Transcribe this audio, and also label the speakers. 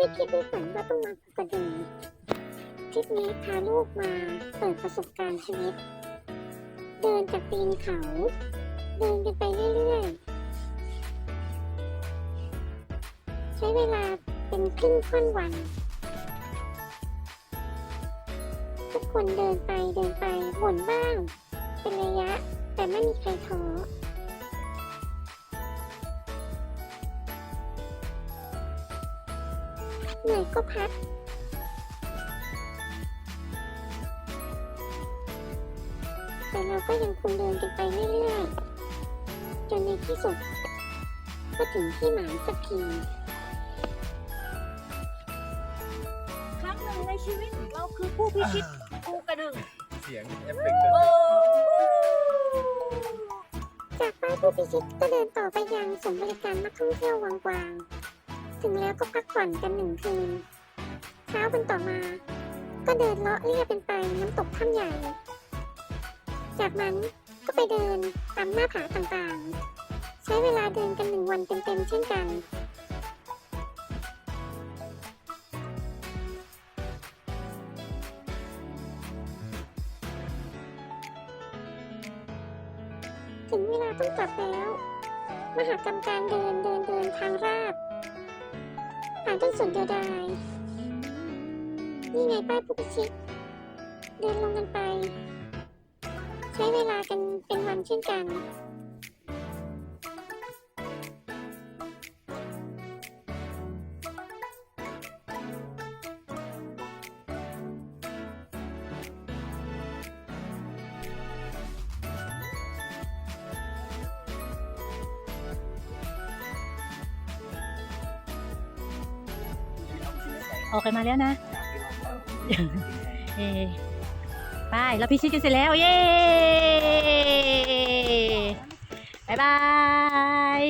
Speaker 1: ไม่คิดไม่ฝันว่าต้องมาประดิมทริปนี้พาลูกมาเปิดประสบการณ์ชีวิต เดินจากตีนเขา เดินกันไปเรื่อยๆ ใช้เวลาเป็นครึ่งค่อนวัน ทุกคนเดินไปเดินไปบ่นบ้าง เป็นระยะแต่ไม่มีใครท้อ เหนื่อยก็พักแต่เราก็ยังคงเดินกันไปเรื่อยๆจนในที่สุด ก็ถึงที่หมายสักที
Speaker 2: ครั้งหนึ่งในชีวิตเราคือผู้พิชิตภูกระดึง
Speaker 3: เสียงเอฟเฟกต์
Speaker 2: โอ้
Speaker 1: จากป้ายผู้พิชิตก็เดินต่อไปยังศูนย์บริการนักท่องเที่ยววังกวางถึง แล้วก็พักผ่อนกันหนึ่งคืน เช้าวันต่อมา ก็เดินเลาะเลียบเป็นไปน้ำตกถ้ำใหญ่ จากนั้นก็ไปเดินตามหน้าผาต่างๆ ใช้เวลาเดินกันหนึ่งวันเต็มๆเช่นกันถึงเวลาต้องกลับแล้ว มหากรรมการเดินเดินเดินทางาบผ่านต้นสนเดียวดาย นี่ไงป้ายผู้พิชิต เดินลงกันไป ใช้เวลากันเป็นวันเช่นกัน
Speaker 2: ออกกันมาแล้วนะเย้ไปเราพิชิตกันเสร็จแล้ว เย้บายบาย